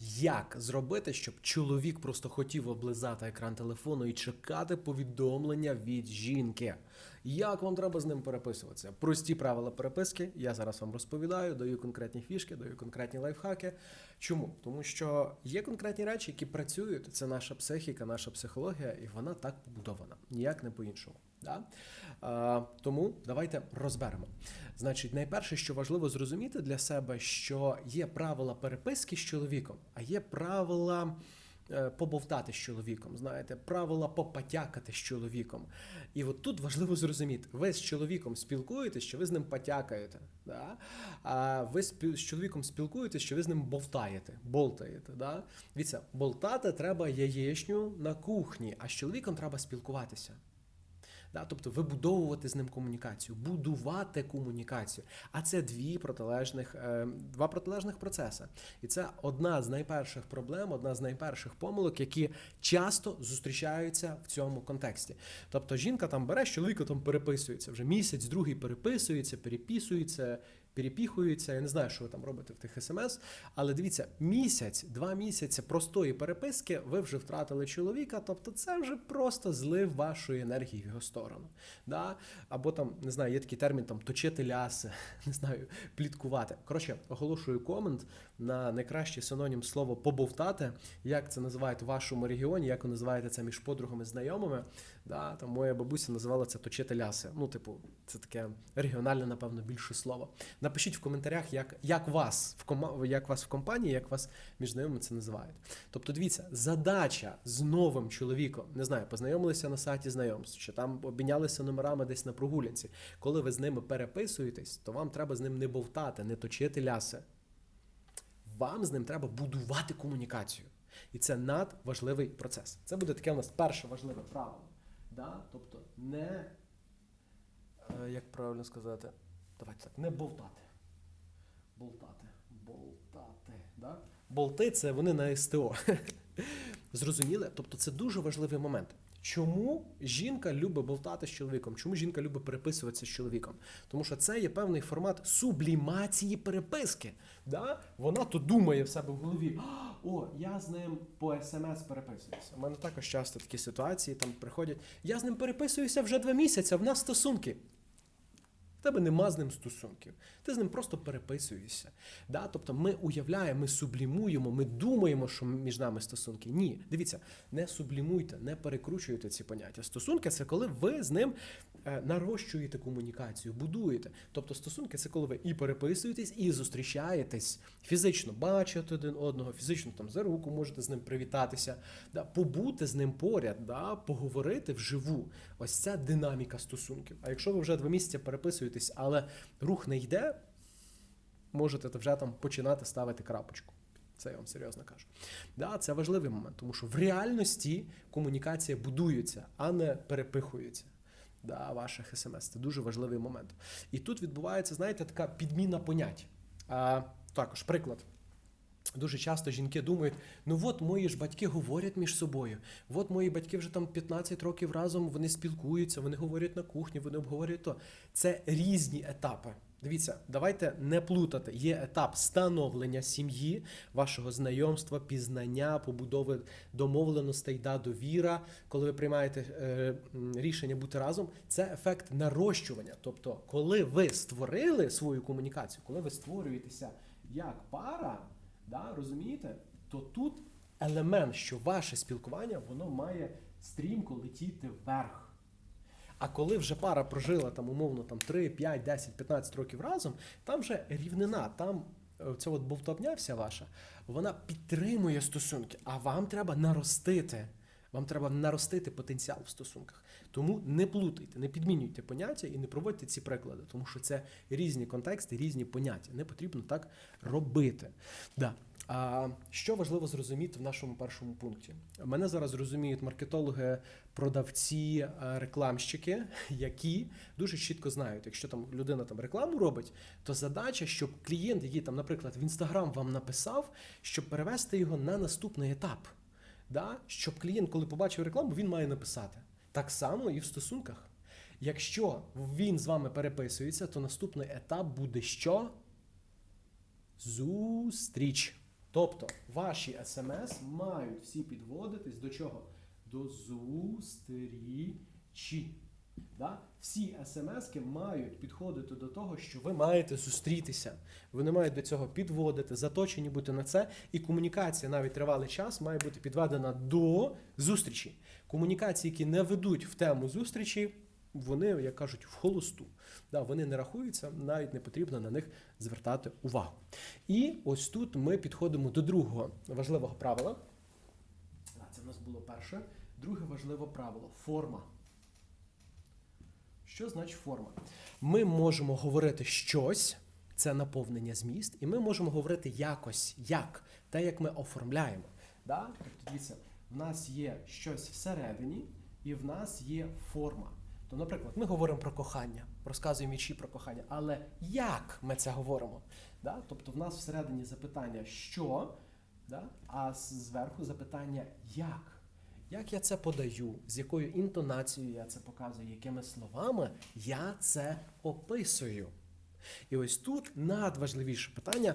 Як зробити, щоб чоловік просто хотів облизати екран телефону і чекати повідомлення від жінки? Як вам треба з ним переписуватися? Прості правила переписки. Я зараз вам розповідаю, даю конкретні фішки, даю конкретні лайфхаки. Чому? Тому що є конкретні речі, які працюють. Це наша психіка, наша психологія, і вона так побудована, ніяк не по-іншому. Да? А, тому давайте розберемо. Значить, найперше, що важливо зрозуміти для себе, що є правила переписки з чоловіком, а є правила. Е, Побовтати з чоловіком, знаєте, правила попатякати з чоловіком. І от тут важливо зрозуміти, ви з чоловіком спілкуєтесь, що ви з ним потякаєте. Да? А ви з чоловіком спілкуєтесь, що ви з ним бовтаєте, болтаєте. Да? Дивіться, болтати треба яєчню на кухні, а з чоловіком треба спілкуватися. Да, тобто вибудовувати з ним комунікацію, будувати комунікацію. А це дві протилежних, е, два протилежних процеси. І це одна з найперших проблем, одна з найперших помилок, які часто зустрічаються в цьому контексті. Тобто жінка там бере, з чоловіка там переписується вже місяць, другий переписується, переписується. Перепіхується, я не знаю, що ви там робите в тих смс, але дивіться, місяць, два місяці простої переписки, ви вже втратили чоловіка, тобто це вже просто злив вашої енергії в його сторону. Да? Або там, не знаю, є такий термін там точити ляси, не знаю, пліткувати. Коротше, оголошую комент на найкращий синонім слова побовтати, як це називають в вашому регіоні, як ви називаєте це між подругами, знайомими. Да? Там моя бабуся називала це точити ляси. Ну, типу, це таке регіональне, напевно, більше слово. Напишіть в коментарях, як, як вас в кома... як вас в компанії, як вас між знайомими це називають. Тобто, дивіться, задача з новим чоловіком, не знаю, познайомилися на сайті знайомств, чи там обмінялися номерами десь на прогулянці. Коли ви з ними переписуєтесь, то вам треба з ним не бовтати, не точити ляси. Вам з ним треба будувати комунікацію. І це надважливий процес. Це буде таке у нас перше важливе правило. Да? Тобто не, е, як правильно сказати, давайте так, не болтати. Болтати. Болтати. Да? Болти це вони на СТО. Зрозуміли? Тобто це дуже важливий момент. Чому жінка любить болтати з чоловіком? Чому жінка любить переписуватися з чоловіком? Тому що це є певний формат сублімації переписки. Да? Вона то думає в себе в голові: о, я з ним по смс переписуюся. У мене також часто такі ситуації там приходять. Я з ним переписуюся вже два місяці, в нас стосунки. Тебе нема з ним стосунків. Ти з ним просто переписуєшся. Да? Тобто ми уявляємо, ми сублімуємо, ми думаємо, що між нами стосунки. Ні, дивіться, не сублімуйте, не перекручуйте ці поняття. Стосунки це коли ви з ним е, нарощуєте комунікацію, будуєте. Тобто стосунки це коли ви і переписуєтесь, і зустрічаєтесь фізично, бачите один одного, фізично там за руку можете з ним привітатися, да? побути з ним поряд, да? поговорити вживу. Ось ця динаміка стосунків. А якщо ви вже два місяці переписуєтесь, але рух не йде, можете вже там починати ставити крапочку. Це я вам серйозно кажу. Да, це важливий момент, тому що в реальності комунікація будується, а не перепихується. Да, ваших смс. Це дуже важливий момент. І тут відбувається, знаєте, така підміна понять. А, також приклад. Дуже часто жінки думають: ну от мої ж батьки говорять між собою. От мої батьки вже там 15 років разом вони спілкуються, вони говорять на кухні, вони обговорюють то. Це різні етапи. Дивіться, давайте не плутати. Є етап становлення сім'ї, вашого знайомства, пізнання, побудови домовленостей, да, довіра, коли ви приймаєте е, рішення бути разом. Це ефект нарощування. Тобто, коли ви створили свою комунікацію, коли ви створюєтеся як пара. Да, розумієте? То тут елемент, що ваше спілкування, воно має стрімко летіти вверх. А коли вже пара прожила там умовно там 3, 5, 10, 15 років разом, там вже рівнина, там е, ця от бовтовня вся ваша, вона підтримує стосунки, а вам треба наростити. Вам треба наростити потенціал в стосунках. Тому не плутайте, не підмінюйте поняття і не проводьте ці приклади, тому що це різні контексти, різні поняття. Не потрібно так робити. Да. А що важливо зрозуміти в нашому першому пункті? Мене зараз розуміють маркетологи, продавці, е, рекламщики, які дуже чітко знають, якщо там людина там рекламу робить, то задача, щоб клієнт, який там, наприклад, в інстаграм вам написав, щоб перевести його на наступний етап. Да? Щоб клієнт, коли побачив рекламу, він має написати. Так само і в стосунках. Якщо він з вами переписується, то наступний етап буде що? Зустріч. Тобто ваші смс мають всі підводитись до чого? До зустрічі. Да? Всі смски мають підходити до того, що ви маєте зустрітися. Вони мають до цього підводити, заточені бути на це. І комунікація навіть тривалий час має бути підведена до зустрічі. Комунікації, які не ведуть в тему зустрічі, вони, як кажуть, в холосту. Да, вони не рахуються, навіть не потрібно на них звертати увагу. І ось тут ми підходимо до другого важливого правила. Це в нас було перше. Друге важливе правило форма. Що значить форма? Ми можемо говорити щось, це наповнення зміст, і ми можемо говорити якось, як, те, як ми оформляємо. Да? Тобто, дивіться, в нас є щось всередині, і в нас є форма. То, наприклад, ми говоримо про кохання, розказуємо вічі про кохання, але як ми це говоримо? Да? Тобто, в нас всередині запитання що, да? а зверху запитання як. Як я це подаю, з якою інтонацією я це показую, якими словами я це описую. І ось тут надважливіше питання,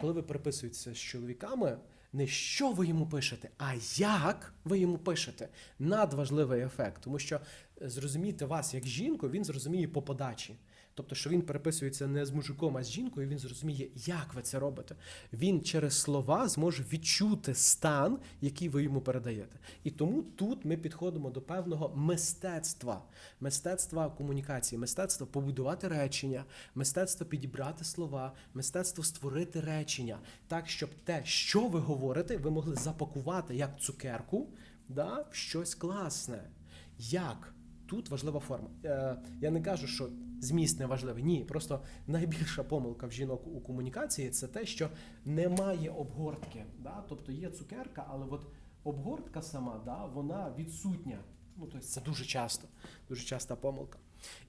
коли ви переписуєтеся з чоловіками, не що ви йому пишете, а як ви йому пишете. Надважливий ефект, тому що е, зрозуміти вас як жінку, він зрозуміє по подачі. Тобто, що він переписується не з мужиком, а з жінкою, він зрозуміє, як ви це робите. Він через слова зможе відчути стан, який ви йому передаєте. І тому тут ми підходимо до певного мистецтва, мистецтва комунікації, мистецтва побудувати речення, мистецтво підібрати слова, мистецтво створити речення, так, щоб те, що ви говорите, ви могли запакувати як цукерку да, в щось класне. Як? Тут важлива форма. Е, я не кажу, що зміст не важливий. Ні, просто найбільша помилка в жінок у комунікації це те, що немає обгортки. Да? Тобто є цукерка, але от обгортка сама, да, вона відсутня. Ну, тобто це дуже часто, дуже часта помилка.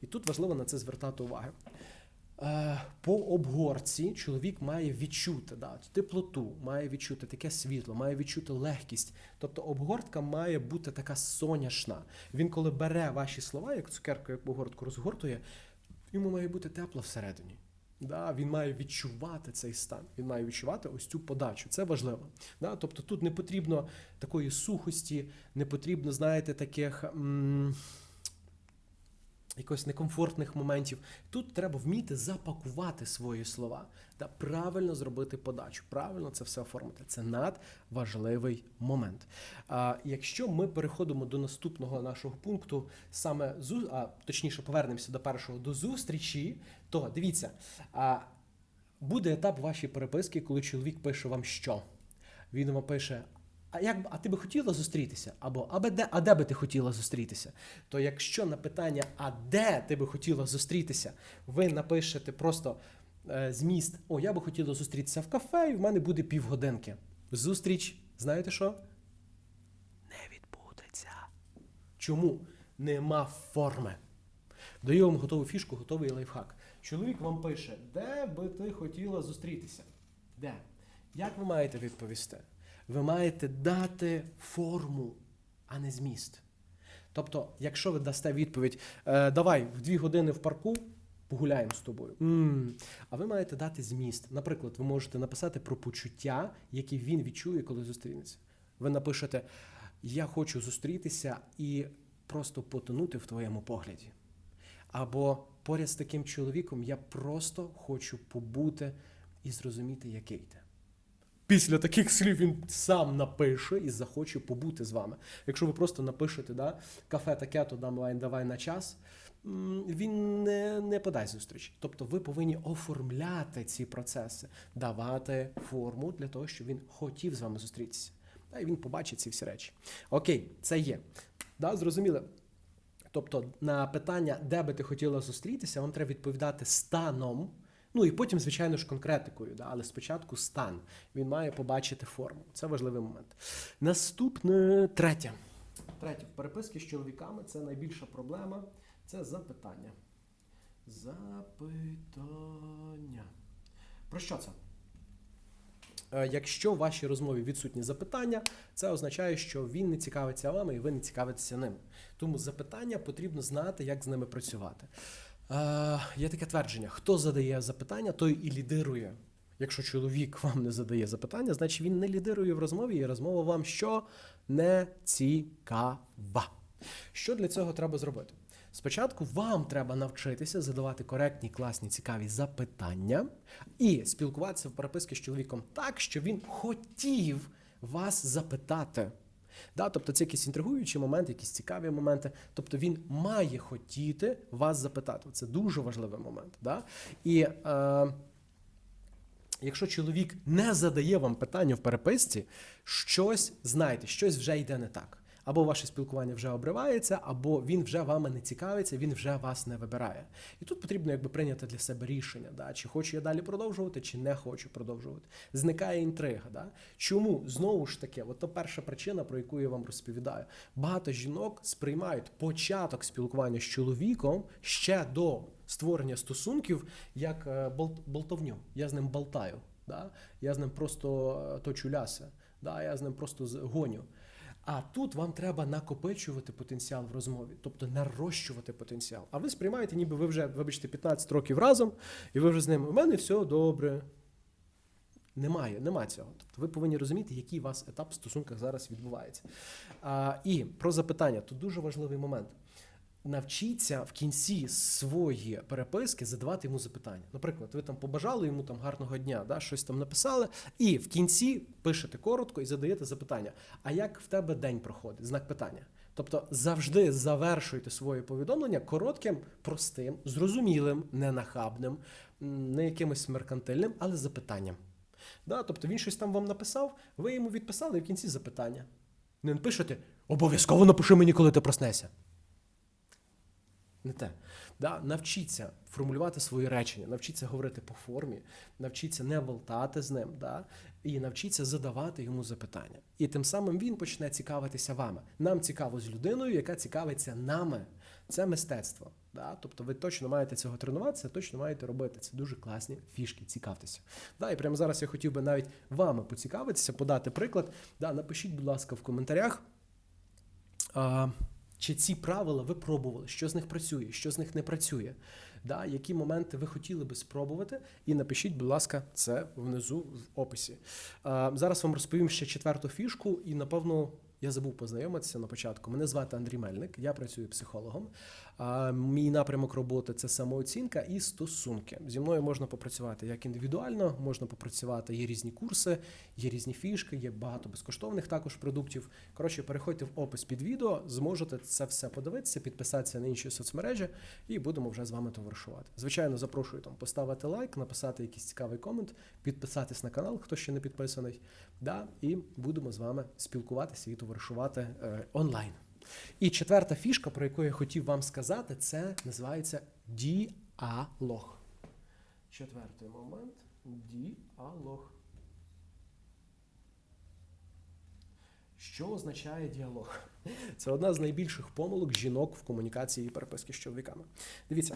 І тут важливо на це звертати увагу. Е, По обгорці чоловік має відчути да, теплоту, має відчути таке світло, має відчути легкість. Тобто обгортка має бути така соняшна. Він, коли бере ваші слова, як цукерку, як обгортку розгортує, йому має бути тепло всередині. Да, він має відчувати цей стан, він має відчувати ось цю подачу. Це важливо. Да? Тобто тут не потрібно такої сухості, не потрібно, знаєте, таких. М- якось некомфортних моментів. Тут треба вміти запакувати свої слова та правильно зробити подачу, правильно це все оформити. Це надважливий момент. А якщо ми переходимо до наступного нашого пункту, саме а точніше повернемося до першого до зустрічі, то дивіться, а, буде етап вашої переписки, коли чоловік пише вам що? Він вам пише. А як а ти би хотіла зустрітися? Або а, де, а де би ти хотіла зустрітися? То якщо на питання, а де ти би хотіла зустрітися, ви напишете просто е, зміст: О, я би хотіла зустрітися в кафе, і в мене буде півгодинки. Зустріч, знаєте що? Не відбудеться. Чому? Нема форми. Даю вам готову фішку, готовий лайфхак. Чоловік вам пише, де би ти хотіла зустрітися? Де? Як ви маєте відповісти? Ви маєте дати форму, а не зміст. Тобто, якщо ви дасте відповідь, е, давай в дві години в парку погуляємо з тобою. м А ви маєте дати зміст. Наприклад, ви можете написати про почуття, які він відчує, коли зустрінеться. Ви напишете: Я хочу зустрітися і просто потонути в твоєму погляді. Або поряд з таким чоловіком я просто хочу побути і зрозуміти, який ти. Після таких слів він сам напише і захоче побути з вами. Якщо ви просто напишете, да, кафе таке, то давай, давай на час, він не, не подасть зустріч. Тобто ви повинні оформляти ці процеси, давати форму для того, щоб він хотів з вами зустрітися. Та і він побачить ці всі речі. Окей, це є. Да, зрозуміли? Тобто на питання, де би ти хотіла зустрітися, вам треба відповідати станом. Ну і потім, звичайно ж, конкретикою, да? але спочатку стан. Він має побачити форму. Це важливий момент. Наступне третє. Третє. В переписки з чоловіками це найбільша проблема. Це запитання. Запитання. Про що це? Е, Якщо в вашій розмові відсутні запитання, це означає, що він не цікавиться вами і ви не цікавитеся ним. Тому запитання потрібно знати, як з ними працювати. Е, є таке твердження: хто задає запитання, той і лідирує. Якщо чоловік вам не задає запитання, значить він не лідирує в розмові, і розмова вам що не цікава. Що для цього треба зробити? Спочатку вам треба навчитися задавати коректні, класні, цікаві запитання і спілкуватися в переписці з чоловіком так, що він хотів вас запитати. Да, тобто це якісь інтригуючі моменти, якісь цікаві моменти. Тобто він має хотіти вас запитати. Це дуже важливий момент. Да? І е, якщо чоловік не задає вам питання в переписці, щось знайте, щось вже йде не так. Або ваше спілкування вже обривається, або він вже вами не цікавиться, він вже вас не вибирає. І тут потрібно якби прийняти для себе рішення, да, чи хочу я далі продовжувати, чи не хочу продовжувати. Зникає інтрига. Да? Чому знову ж таки, от то перша причина, про яку я вам розповідаю. Багато жінок сприймають початок спілкування з чоловіком ще до створення стосунків як е, бол- болтовню. Я з ним болтаю. Да? Я з ним просто е, точу ляси, да? я з ним просто гоню. А тут вам треба накопичувати потенціал в розмові, тобто нарощувати потенціал. А ви сприймаєте, ніби ви вже, вибачте, 15 років разом, і ви вже з ним, у мене все добре. Немає, нема цього. Тобто ви повинні розуміти, який у вас етап в стосунках зараз відбувається. А, і про запитання тут дуже важливий момент. Навчіться в кінці свої переписки задавати йому запитання. Наприклад, ви там побажали йому там гарного дня, да, щось там написали, і в кінці пишете коротко і задаєте запитання: а як в тебе день проходить? Знак питання. Тобто завжди завершуйте своє повідомлення коротким, простим, зрозумілим, не нахабним, м, не якимось меркантильним, але запитанням. Да, тобто він щось там вам написав, ви йому відписали і в кінці запитання. Не пишете обов'язково напиши мені, коли ти проснешся. Не те. Да, навчіться формулювати свої речення, навчіться говорити по формі, навчіться не болтати з ним, да, і навчіться задавати йому запитання. І тим самим він почне цікавитися вами. Нам цікаво з людиною, яка цікавиться нами. Це мистецтво. Да? Тобто ви точно маєте цього тренуватися, точно маєте робити. Це дуже класні фішки, цікавтеся. Да, і прямо зараз я хотів би навіть вами поцікавитися, подати приклад. Да, напишіть, будь ласка, в коментарях. А, чи ці правила ви пробували, що з них працює, що з них не працює, да, які моменти ви хотіли би спробувати, і напишіть, будь ласка, це внизу в описі. Зараз вам розповім ще четверту фішку, і напевно я забув познайомитися на початку. Мене звати Андрій Мельник, я працюю психологом. Мій напрямок роботи це самооцінка і стосунки. Зі мною можна попрацювати як індивідуально, можна попрацювати. Є різні курси, є різні фішки, є багато безкоштовних також продуктів. Коротше, переходьте в опис під відео, зможете це все подивитися, підписатися на інші соцмережі, і будемо вже з вами товаришувати. Звичайно, запрошую там поставити лайк, написати якийсь цікавий комент, підписатись на канал, хто ще не підписаний. Да, і будемо з вами спілкуватися і товаришувати е, онлайн. І четверта фішка, про яку я хотів вам сказати, це називається діалог. Четвертий момент діалог. Що означає діалог? Це одна з найбільших помилок жінок в комунікації і переписки з чоловіками. Дивіться,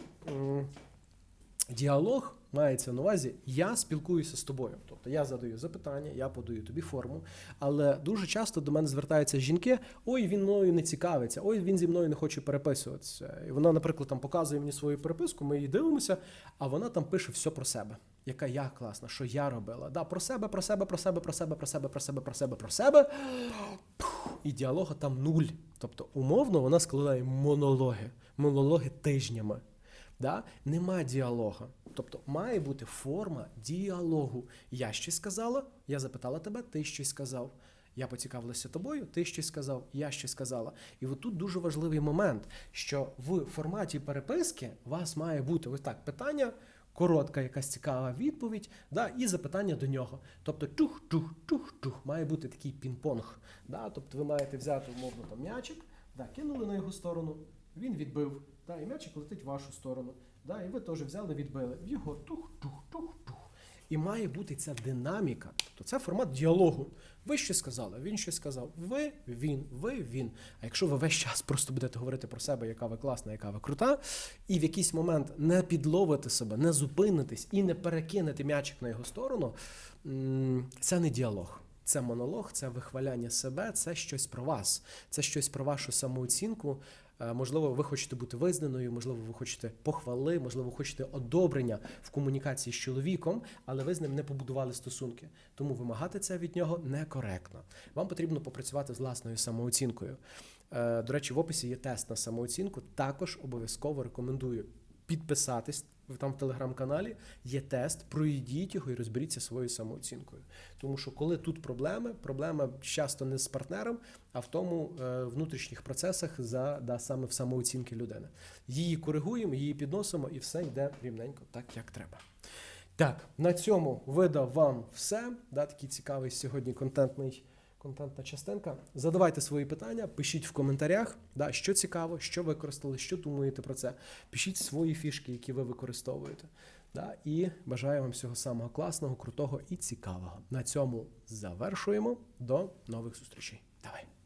Діалог мається на увазі, я спілкуюся з тобою. Тобто я задаю запитання, я подаю тобі форму. Але дуже часто до мене звертаються жінки: ой, він мною не цікавиться, ой, він зі мною не хоче переписуватися. І вона, наприклад, там показує мені свою переписку, ми її дивимося, а вона там пише все про себе. Яка я класна, що я робила? Да, Про себе, про себе, про себе, про себе, про себе, про себе, про себе, про себе. І діалога там нуль. Тобто, умовно, вона складає монологи, монологи тижнями. Да? Нема діалога. Тобто має бути форма діалогу. Я щось сказала, я запитала тебе, ти щось сказав. Я поцікавилася тобою, ти щось сказав, я щось сказала. І от тут дуже важливий момент, що в форматі переписки у вас має бути ось так питання, коротка якась цікава відповідь, да, і запитання до нього. Тобто тух-тух-тух-тух, має бути такий пінг-понг. Да? Тобто ви маєте взяти умовно там м'ячик, да, кинули на його сторону, він відбив, да, і м'ячик летить в вашу сторону. Да, і ви теж взяли, відбили. В його тух-тух-тух-тух. І має бути ця динаміка. Тобто це формат діалогу. Ви щось сказали, він щось сказав. Ви, він, ви, він. А якщо ви весь час просто будете говорити про себе, яка ви класна, яка ви крута, і в якийсь момент не підловите себе, не зупинитесь і не перекинете м'ячик на його сторону, це не діалог. Це монолог, це вихваляння себе, це щось про вас, це щось про вашу самооцінку. Е, Можливо, ви хочете бути визнаною, можливо, ви хочете похвали, можливо, хочете одобрення в комунікації з чоловіком, але ви з ним не побудували стосунки. Тому вимагати це від нього некоректно. Вам потрібно попрацювати з власною самооцінкою. Е, До речі, в описі є тест на самооцінку. Також обов'язково рекомендую підписатись там в телеграм-каналі. Є тест, пройдіть його і розберіться своєю самооцінкою. Тому що коли тут проблеми, проблема часто не з партнером, а в тому е, внутрішніх процесах за да, саме в самооцінки людини. Її коригуємо, її підносимо, і все йде рівненько, так як треба. Так, на цьому видав вам все. Да, такий цікавий сьогодні контентний. Контентна частинка. Задавайте свої питання, пишіть в коментарях, да, що цікаво, що використали, що думаєте про це. Пишіть свої фішки, які ви використовуєте. Да, і бажаю вам всього самого класного, крутого і цікавого. На цьому завершуємо. До нових зустрічей. Давай.